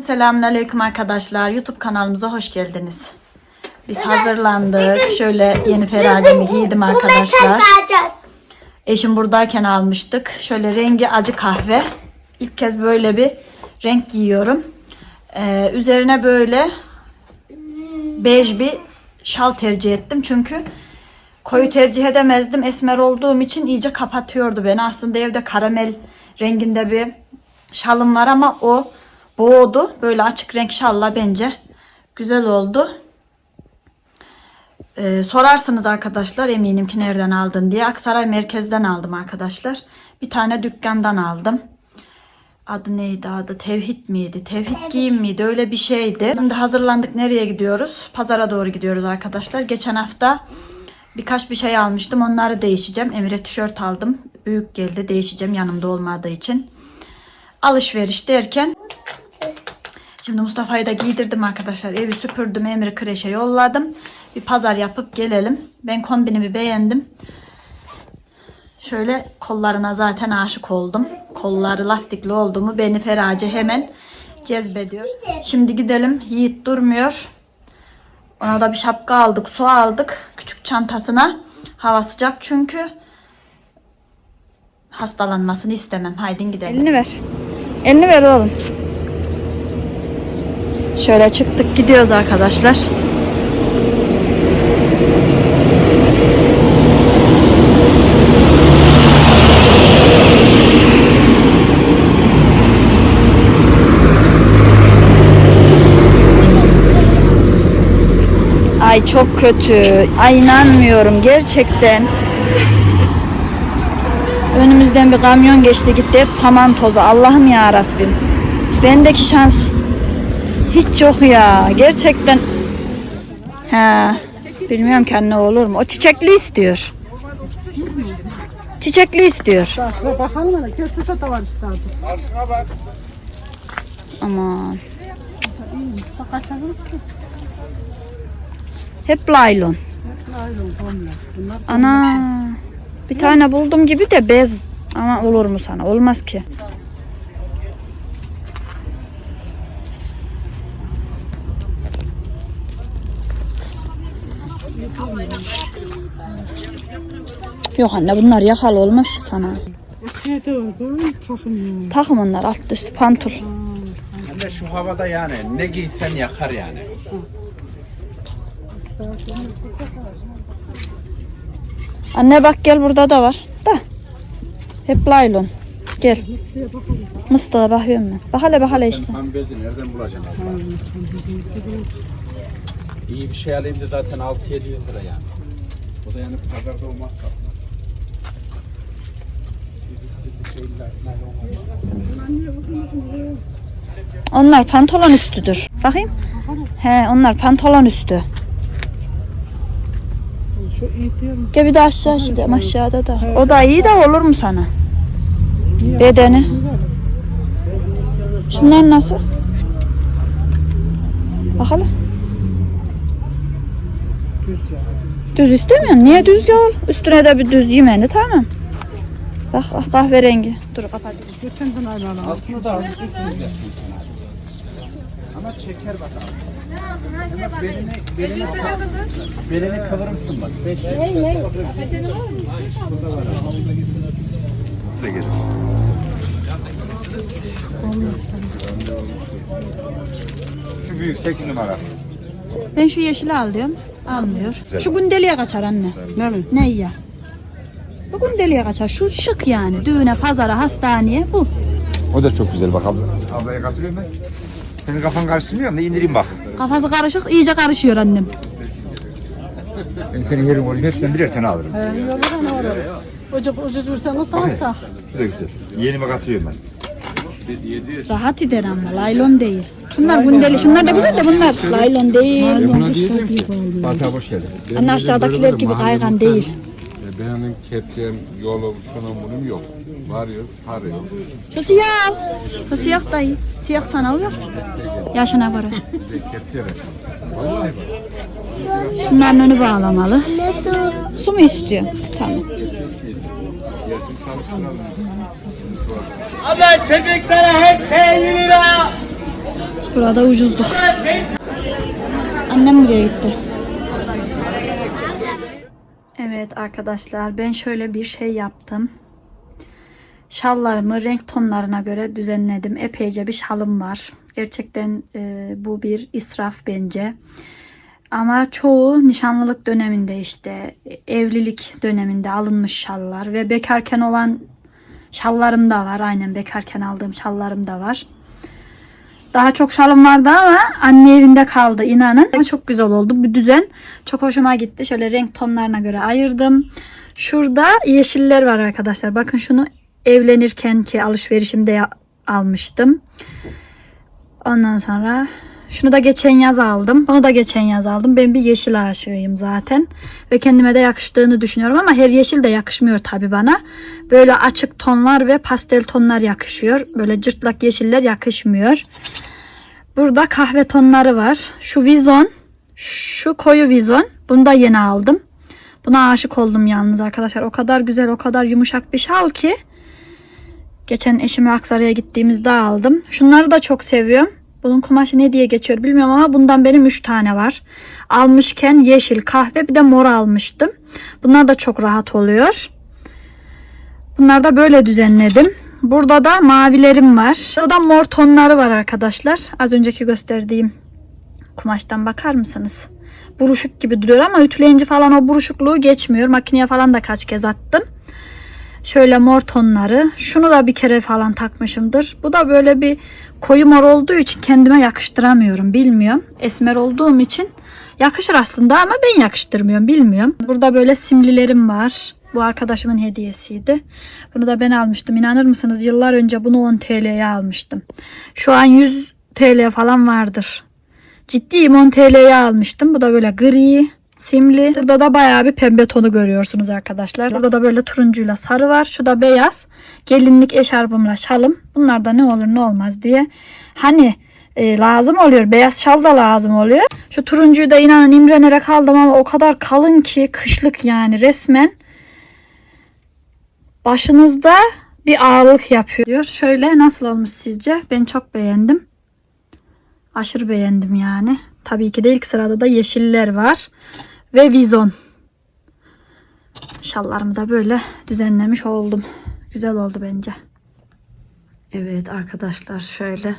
Selamünaleyküm arkadaşlar. YouTube kanalımıza hoş geldiniz. Biz hazırlandık. Şöyle yeni feracemi giydim arkadaşlar. Eşim buradayken almıştık. Şöyle rengi acı kahve. İlk kez böyle bir renk giyiyorum. Ee, üzerine böyle bej bir şal tercih ettim. Çünkü koyu tercih edemezdim. Esmer olduğum için iyice kapatıyordu beni. Aslında evde karamel renginde bir şalım var ama o boğdu. Böyle açık renk şalla bence güzel oldu. Ee, sorarsınız arkadaşlar eminim ki nereden aldın diye. Aksaray merkezden aldım arkadaşlar. Bir tane dükkandan aldım. Adı neydi adı? Tevhid miydi? Tevhid giyim miydi? Öyle bir şeydi. Şimdi hazırlandık. Nereye gidiyoruz? Pazara doğru gidiyoruz arkadaşlar. Geçen hafta birkaç bir şey almıştım. Onları değişeceğim. Emir'e tişört aldım. Büyük geldi. Değişeceğim yanımda olmadığı için. Alışveriş derken Şimdi Mustafa'yı da giydirdim arkadaşlar. Evi süpürdüm. Emir'i kreşe yolladım. Bir pazar yapıp gelelim. Ben kombinimi beğendim. Şöyle kollarına zaten aşık oldum. Kolları lastikli oldu mu beni ferace hemen cezbediyor. Şimdi gidelim. Yiğit durmuyor. Ona da bir şapka aldık. Su aldık. Küçük çantasına. Hava sıcak çünkü. Hastalanmasını istemem. Haydi gidelim. Elini ver. Elini ver oğlum. Şöyle çıktık gidiyoruz arkadaşlar. Ay çok kötü. Ay inanmıyorum gerçekten. Önümüzden bir kamyon geçti gitti hep saman tozu. Allah'ım ya Rabbim. Bendeki şans hiç yok ya. Gerçekten. He. Bilmiyorum kendine olur mu? O çiçekli istiyor. Çiçekli istiyor. Bak, bakalım. Aman. Ki. Hep laylon. Ana. Bir tane buldum gibi de bez. Ama olur mu sana? Olmaz ki. Yok anne bunlar yakalı olmaz sana. takım onlar alt üst pantul. De şu havada yani ne giysen yakar yani. Anne bak gel burada da var. Da. Hep laylon. Gel. Mıstığa bakıyorum ben. Bak hele bak hele işte. Ben bezi nereden bulacağım Allah? İyi bir şey alayım da zaten 6-700 lira yani. O da yani pazarda olmazsa. Onlar pantolon üstüdür. Bakayım. He onlar pantolon üstü. Şu. Gel bir de aşağı şimdi aşağıda da. O da iyi de olur mu sana? Bedeni. Şunlar nasıl? Bak hele. Düz ya. Düz istemiyorsun. Niye düz gel? Üstüne de bir düz yemeni tamam. Bak ah, kahverengi. Dur kapat. Geçen gün aynen aldım. Altını da aldık. Ama çeker bakalım. Ama belini, belini, belini kıvırırsın bak. Beş Şu büyük 8 numara. Ben şu yeşili alıyorum. Almıyor. Şu gündeliğe kaçar anne. Ne mi? Ne ya? Bu gündeliğe kaçar. Şu şık yani. Düğüne, pazara, hastaneye bu. O da çok güzel bak abla. Ablaya katılıyorum ben. Senin kafan karıştırmıyor mu? İndireyim bak. Kafası karışık, iyice karışıyor annem. Ben senin yerin olayım. Hepsinden birer tane alırım. He, olur ama olur. Ucuz, ucuz verseniz da alsak. Bu da güzel. Yeğenime katılıyorum ben. Rahat eder ama laylon değil. Şunlar gündeli, şunlar da güzel de bunlar laylon değil. buna diyeceğim ki. Fatih hoş geldin. Anne aşağıdakiler gibi kaygan değil. E, Benim kepçem, yolum, şunun bunun yok. Varıyor, parıyor. Şu siyah. Şu siyah da iyi. Siyah sana uyar. Yaşına göre. Kepçe. Vallahi bak. Şunların önü bağlamalı. Su mu istiyor? Tamam. Abi çocuklara hep 50 lira. Burada ucuzluk. Annem buraya gitti. Evet arkadaşlar ben şöyle bir şey yaptım. Şallarımı renk tonlarına göre düzenledim. Epeyce bir şalım var. Gerçekten e, bu bir israf bence. Ama çoğu nişanlılık döneminde işte evlilik döneminde alınmış şallar ve bekarken olan şallarım da var. Aynen bekarken aldığım şallarım da var. Daha çok şalım vardı ama anne evinde kaldı inanın. Ama çok güzel oldu bu düzen. Çok hoşuma gitti. Şöyle renk tonlarına göre ayırdım. Şurada yeşiller var arkadaşlar. Bakın şunu evlenirken ki alışverişimde almıştım. Ondan sonra şunu da geçen yaz aldım. Bunu da geçen yaz aldım. Ben bir yeşil aşığıyım zaten. Ve kendime de yakıştığını düşünüyorum ama her yeşil de yakışmıyor tabi bana. Böyle açık tonlar ve pastel tonlar yakışıyor. Böyle cırtlak yeşiller yakışmıyor. Burada kahve tonları var. Şu vizon, şu koyu vizon. Bunu da yeni aldım. Buna aşık oldum yalnız arkadaşlar. O kadar güzel, o kadar yumuşak bir şal ki. Geçen eşimle Aksaray'a gittiğimizde aldım. Şunları da çok seviyorum. Bunun kumaşı ne diye geçiyor bilmiyorum ama bundan benim 3 tane var. Almışken yeşil, kahve bir de mor almıştım. Bunlar da çok rahat oluyor. Bunları da böyle düzenledim. Burada da mavilerim var. Burada mor tonları var arkadaşlar. Az önceki gösterdiğim kumaştan bakar mısınız? Buruşuk gibi duruyor ama ütüleyince falan o buruşukluğu geçmiyor. Makineye falan da kaç kez attım. Şöyle mor tonları. Şunu da bir kere falan takmışımdır. Bu da böyle bir koyu mor olduğu için kendime yakıştıramıyorum. Bilmiyorum. Esmer olduğum için yakışır aslında ama ben yakıştırmıyorum. Bilmiyorum. Burada böyle simlilerim var. Bu arkadaşımın hediyesiydi. Bunu da ben almıştım. İnanır mısınız? Yıllar önce bunu 10 TL'ye almıştım. Şu an 100 TL falan vardır. Ciddiyim 10 TL'ye almıştım. Bu da böyle gri, simli. Burada da bayağı bir pembe tonu görüyorsunuz arkadaşlar. Burada da böyle turuncuyla sarı var. Şu da beyaz. Gelinlik eşarbımla şalım. Bunlar da ne olur ne olmaz diye. Hani e, lazım oluyor. Beyaz şal da lazım oluyor. Şu turuncuyu da inanın imrenerek aldım ama o kadar kalın ki kışlık yani resmen. Başınızda bir ağırlık yapıyor. Şöyle nasıl olmuş sizce? Ben çok beğendim. Aşırı beğendim yani. Tabii ki de ilk sırada da yeşiller var. Ve vizon. Şallarımı da böyle düzenlemiş oldum. Güzel oldu bence. Evet arkadaşlar şöyle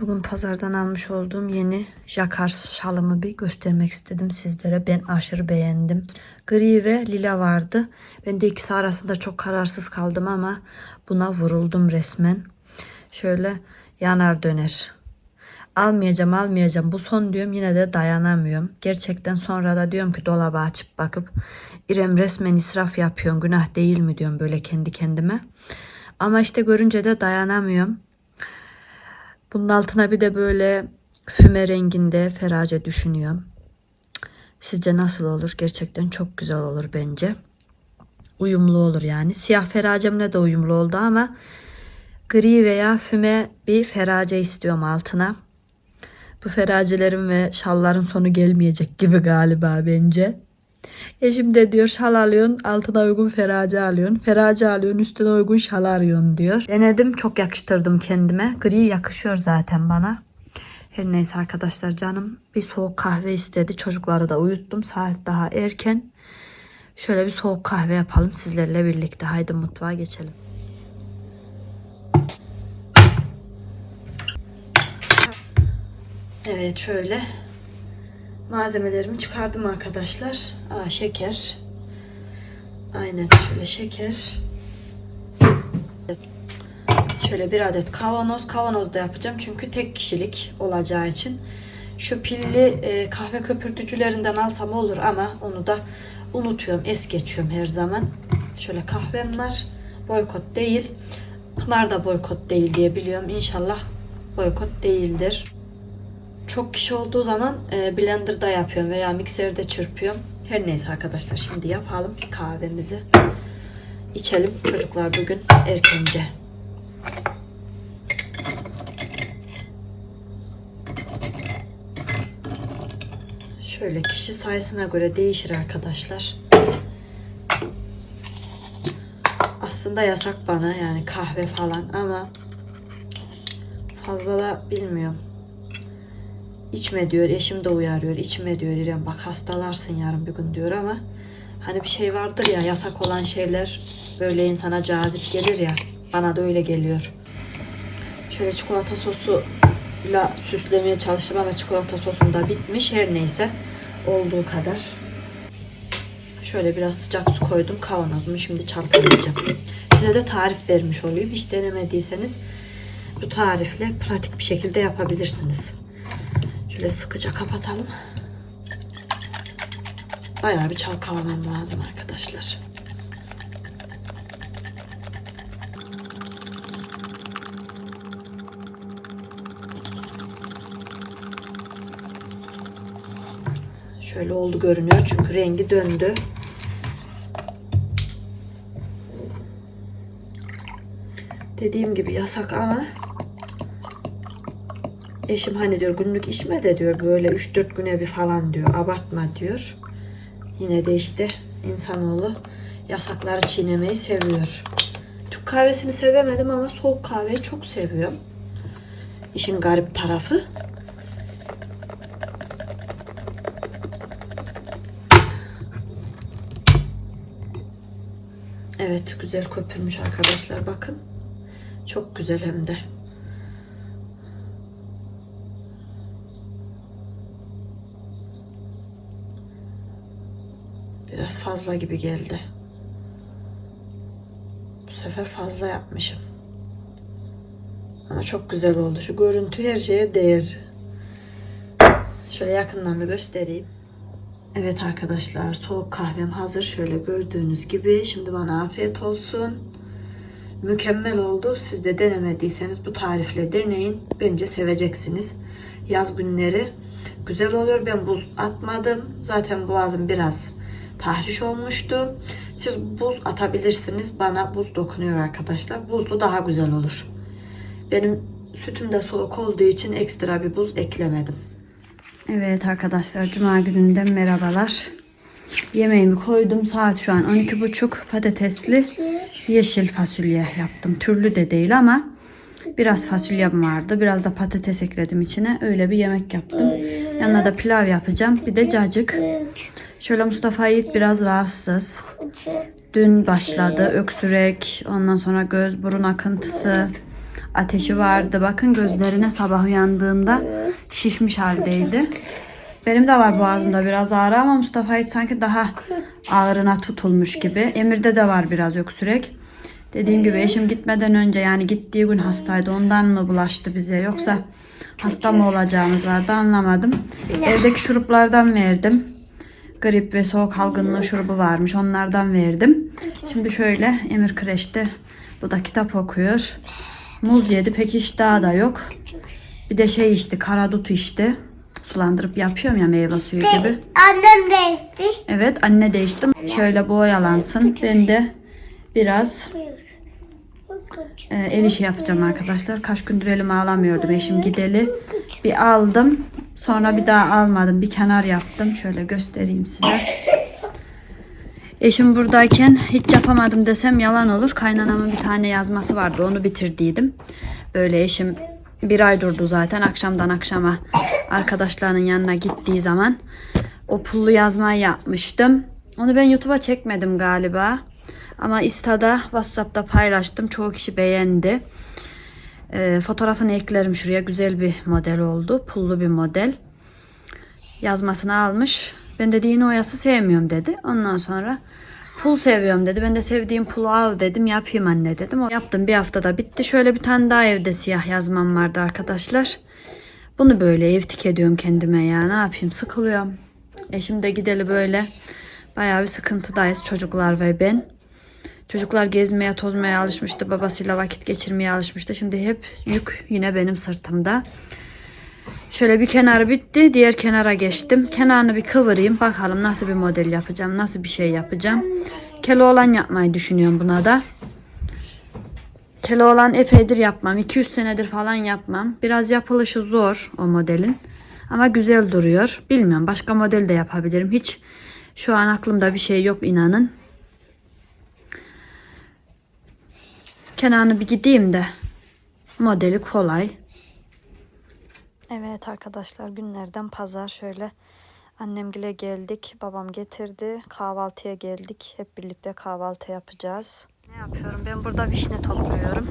bugün pazardan almış olduğum yeni jakar şalımı bir göstermek istedim sizlere. Ben aşırı beğendim. Gri ve lila vardı. Ben de ikisi arasında çok kararsız kaldım ama buna vuruldum resmen. Şöyle yanar döner. Almayacağım almayacağım bu son diyorum yine de dayanamıyorum. Gerçekten sonra da diyorum ki dolabı açıp bakıp İrem resmen israf yapıyorsun günah değil mi diyorum böyle kendi kendime. Ama işte görünce de dayanamıyorum. Bunun altına bir de böyle füme renginde ferace düşünüyorum. Sizce nasıl olur? Gerçekten çok güzel olur bence. Uyumlu olur yani. Siyah feracemle de uyumlu oldu ama gri veya füme bir ferace istiyorum altına. Bu feracelerin ve şalların sonu gelmeyecek gibi galiba bence. Eşim de diyor şal alıyorsun altına uygun ferace alıyorsun. Ferace alıyorsun üstüne uygun şal arıyorsun diyor. Denedim çok yakıştırdım kendime. Gri yakışıyor zaten bana. Her neyse arkadaşlar canım bir soğuk kahve istedi. Çocukları da uyuttum. Saat daha erken. Şöyle bir soğuk kahve yapalım sizlerle birlikte. Haydi mutfağa geçelim. Evet şöyle malzemelerimi çıkardım arkadaşlar. Aa, şeker. Aynen şöyle şeker. Şöyle bir adet kavanoz. Kavanozda yapacağım çünkü tek kişilik olacağı için. Şu pilli e, kahve köpürtücülerinden alsam olur ama onu da unutuyorum. Es geçiyorum her zaman. Şöyle kahvem var. Boykot değil. Pınar da boykot değil diye biliyorum. İnşallah boykot değildir. Çok kişi olduğu zaman e, blenderda yapıyorum veya mikserde çırpıyorum. Her neyse arkadaşlar şimdi yapalım kahvemizi. İçelim çocuklar bugün erkence. Şöyle kişi sayısına göre değişir arkadaşlar. Aslında yasak bana yani kahve falan ama fazla da bilmiyorum. İçme diyor. Eşim de uyarıyor. içme diyor İrem. Bak hastalarsın yarın bir gün diyor ama hani bir şey vardır ya yasak olan şeyler böyle insana cazip gelir ya. Bana da öyle geliyor. Şöyle çikolata sosuyla süslemeye çalıştım ama çikolata sosum da bitmiş. Her neyse olduğu kadar. Şöyle biraz sıcak su koydum kavanozumu şimdi çalkalayacağım. Size de tarif vermiş olayım. Hiç denemediyseniz bu tarifle pratik bir şekilde yapabilirsiniz. Şöyle sıkıca kapatalım. Bayağı bir çalkalamam lazım arkadaşlar. Şöyle oldu görünüyor çünkü rengi döndü. Dediğim gibi yasak ama eşim hani diyor günlük içme de diyor böyle 3-4 güne bir falan diyor abartma diyor. Yine de işte insanoğlu yasakları çiğnemeyi seviyor. Türk kahvesini sevemedim ama soğuk kahveyi çok seviyorum. İşin garip tarafı. Evet güzel köpürmüş arkadaşlar bakın. Çok güzel hem de. Biraz fazla gibi geldi. Bu sefer fazla yapmışım. Ama çok güzel oldu. Şu görüntü her şeye değer. Şöyle yakından bir göstereyim. Evet arkadaşlar soğuk kahvem hazır. Şöyle gördüğünüz gibi. Şimdi bana afiyet olsun. Mükemmel oldu. Siz de denemediyseniz bu tarifle deneyin. Bence seveceksiniz. Yaz günleri güzel oluyor. Ben buz atmadım. Zaten boğazım biraz tahriş olmuştu. Siz buz atabilirsiniz. Bana buz dokunuyor arkadaşlar. Buzlu daha güzel olur. Benim sütüm de soğuk olduğu için ekstra bir buz eklemedim. Evet arkadaşlar Cuma gününden merhabalar. Yemeğimi koydum. Saat şu an 12.30 patatesli yeşil fasulye yaptım. Türlü de değil ama biraz fasulyem vardı. Biraz da patates ekledim içine. Öyle bir yemek yaptım. Yanına da pilav yapacağım. Bir de cacık. Şöyle Mustafa Yiğit biraz rahatsız. Dün başladı öksürek, ondan sonra göz burun akıntısı, ateşi vardı. Bakın gözlerine sabah uyandığında şişmiş haldeydi. Benim de var boğazımda biraz ağrı ama Mustafa Yiğit sanki daha ağrına tutulmuş gibi. Emir'de de var biraz öksürek. Dediğim gibi eşim gitmeden önce yani gittiği gün hastaydı. Ondan mı bulaştı bize yoksa hasta mı olacağımız vardı anlamadım. Evdeki şuruplardan verdim. Grip ve soğuk algınlığı şurubu varmış. Onlardan verdim. Şimdi şöyle Emir kreşte bu da kitap okuyor. Muz yedi pek iştahı da yok. Bir de şey içti karadut içti. Sulandırıp yapıyorum ya meyve suyu gibi. Annem de isti. Evet anne de içtim. Şöyle bu oyalansın. Ben de biraz e, el işi yapacağım arkadaşlar. Kaç gündür elime alamıyordum eşim gideli. Bir aldım. Sonra bir daha almadım. Bir kenar yaptım. Şöyle göstereyim size. Eşim buradayken hiç yapamadım desem yalan olur. Kaynanamın bir tane yazması vardı. Onu bitirdiydim. Böyle eşim bir ay durdu zaten. Akşamdan akşama arkadaşlarının yanına gittiği zaman o pullu yazmayı yapmıştım. Onu ben YouTube'a çekmedim galiba. Ama Insta'da, WhatsApp'ta paylaştım. Çoğu kişi beğendi. Ee, fotoğrafını eklerim şuraya. Güzel bir model oldu. Pullu bir model. Yazmasını almış. Ben de iğne oyası sevmiyorum dedi. Ondan sonra pul seviyorum dedi. Ben de sevdiğim pulu al dedim. Yapayım anne dedim. O yaptım bir haftada bitti. Şöyle bir tane daha evde siyah yazmam vardı arkadaşlar. Bunu böyle evtik ediyorum kendime ya. Ne yapayım sıkılıyorum. Eşim de gideli böyle bayağı bir sıkıntıdayız çocuklar ve ben. Çocuklar gezmeye tozmaya alışmıştı. Babasıyla vakit geçirmeye alışmıştı. Şimdi hep yük yine benim sırtımda. Şöyle bir kenar bitti. Diğer kenara geçtim. Kenarını bir kıvırayım. Bakalım nasıl bir model yapacağım. Nasıl bir şey yapacağım. Keloğlan yapmayı düşünüyorum buna da. Keloğlan epeydir yapmam. 200 senedir falan yapmam. Biraz yapılışı zor o modelin. Ama güzel duruyor. Bilmiyorum başka model de yapabilirim. Hiç şu an aklımda bir şey yok inanın. Kenarını bir gideyim de modeli kolay. Evet arkadaşlar günlerden pazar şöyle annemgile geldik. Babam getirdi. Kahvaltıya geldik. Hep birlikte kahvaltı yapacağız. Ne yapıyorum? Ben burada vişne topluyorum.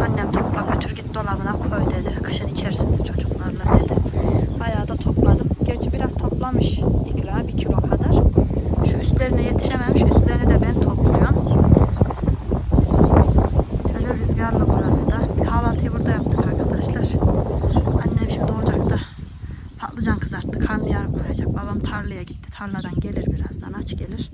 Annem topla götür git dolabına koy dedi. Kışın içersiniz çocuklarla dedi. Bayağı da topladım. Gerçi biraz toplamış ikra bir kilo kadar. Şu üstlerine yetişememiş. Üstlerini de ben topluyorum. Şöyle rüzgarlı burası da. Kahvaltıyı burada yaptık arkadaşlar. Annem şimdi ocakta patlıcan kızarttı. Karnıyarık koyacak. Babam tarlaya gitti. Tarladan gelir birazdan aç gelir.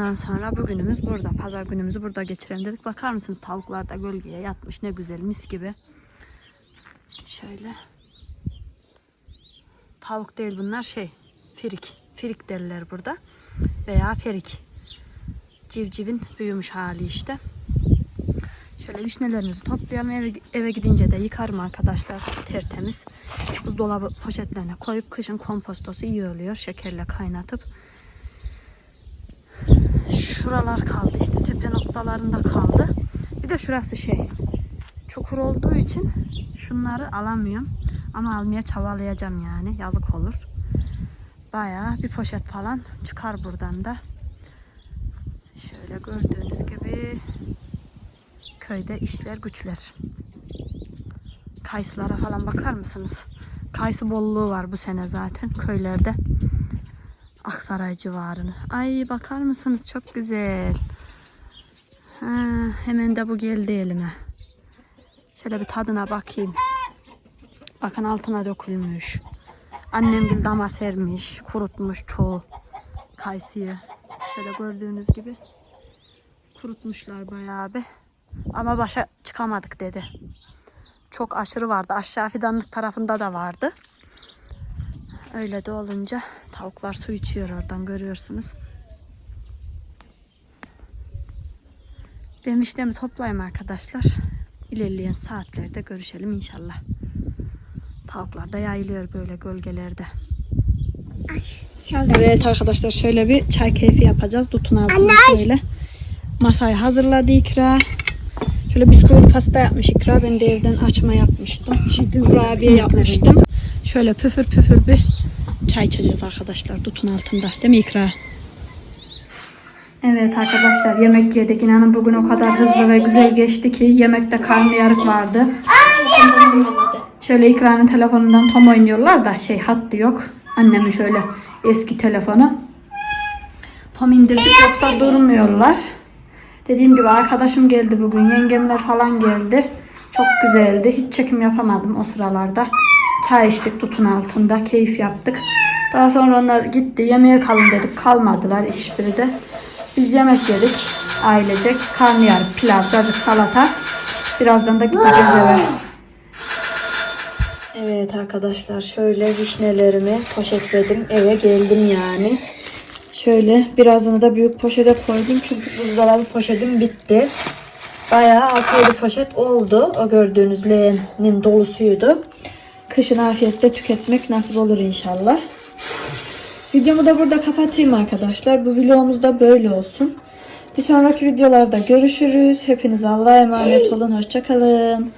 Ondan sonra bugünümüz burada. Pazar günümüzü burada geçirelim dedik. Bakar mısınız tavuklar da gölgeye yatmış. Ne güzel mis gibi. Şöyle. Tavuk değil bunlar şey. Firik. Firik derler burada. Veya ferik. Civcivin büyümüş hali işte. Şöyle vişnelerimizi toplayalım. Eve, eve gidince de yıkarım arkadaşlar. Tertemiz. Buzdolabı poşetlerine koyup kışın kompostosu iyi oluyor. Şekerle kaynatıp. Şuralar kaldı işte. Tepe noktalarında kaldı. Bir de şurası şey. Çukur olduğu için şunları alamıyorum. Ama almaya çabalayacağım yani. Yazık olur. Bayağı bir poşet falan çıkar buradan da. Şöyle gördüğünüz gibi köyde işler güçler. Kayısılara falan bakar mısınız? Kayısı bolluğu var bu sene zaten köylerde. Aksaray civarını. Ay bakar mısınız? Çok güzel. Ha, hemen de bu geldi elime. Şöyle bir tadına bakayım. Bakın altına dökülmüş. Annem bir dama sermiş. Kurutmuş çoğu kayısıyı. Şöyle gördüğünüz gibi kurutmuşlar bayağı bir. Ama başa çıkamadık dedi. Çok aşırı vardı. Aşağı fidanlık tarafında da vardı. Öyle de olunca tavuklar su içiyor oradan görüyorsunuz. Ben işlemi toplayayım arkadaşlar. İlerleyen saatlerde görüşelim inşallah. Tavuklar da yayılıyor böyle gölgelerde. Evet arkadaşlar şöyle bir çay keyfi yapacağız. Dutun altında şöyle. Masayı hazırladı ikra. Şöyle bisküvili pasta yapmış ikra. Ben de evden açma yapmıştım. Kurabiye yapmıştım. Şöyle püfür püfür bir çay içeceğiz arkadaşlar dutun altında. Değil mi ikra? Evet arkadaşlar yemek yedik. İnanın bugün o kadar hızlı ve güzel geçti ki yemekte karnıyarık vardı. Şöyle ikranın telefonundan tom oynuyorlar da şey hattı yok. Annemin şöyle eski telefonu. Tom indirdik yoksa durmuyorlar. Dediğim gibi arkadaşım geldi bugün. Yengemler falan geldi. Çok güzeldi. Hiç çekim yapamadım o sıralarda. Çay içtik tutun altında. Keyif yaptık. Daha sonra onlar gitti. Yemeğe kalın dedik. Kalmadılar hiçbiri de. Biz yemek yedik. Ailecek. Karnıyarık, pilav, cacık, salata. Birazdan da gideceğiz eve. Evet arkadaşlar şöyle vişnelerimi poşetledim. Eve geldim yani. Şöyle birazını da büyük poşete koydum. Çünkü buzdolabı poşetim bitti. Bayağı 6-7 poşet oldu. O gördüğünüz leğenin dolusuydu. Kışın afiyetle tüketmek nasip olur inşallah. Videomu da burada kapatayım arkadaşlar. Bu vlogumuz da böyle olsun. Bir sonraki videolarda görüşürüz. Hepiniz Allah'a emanet olun. Hoşçakalın.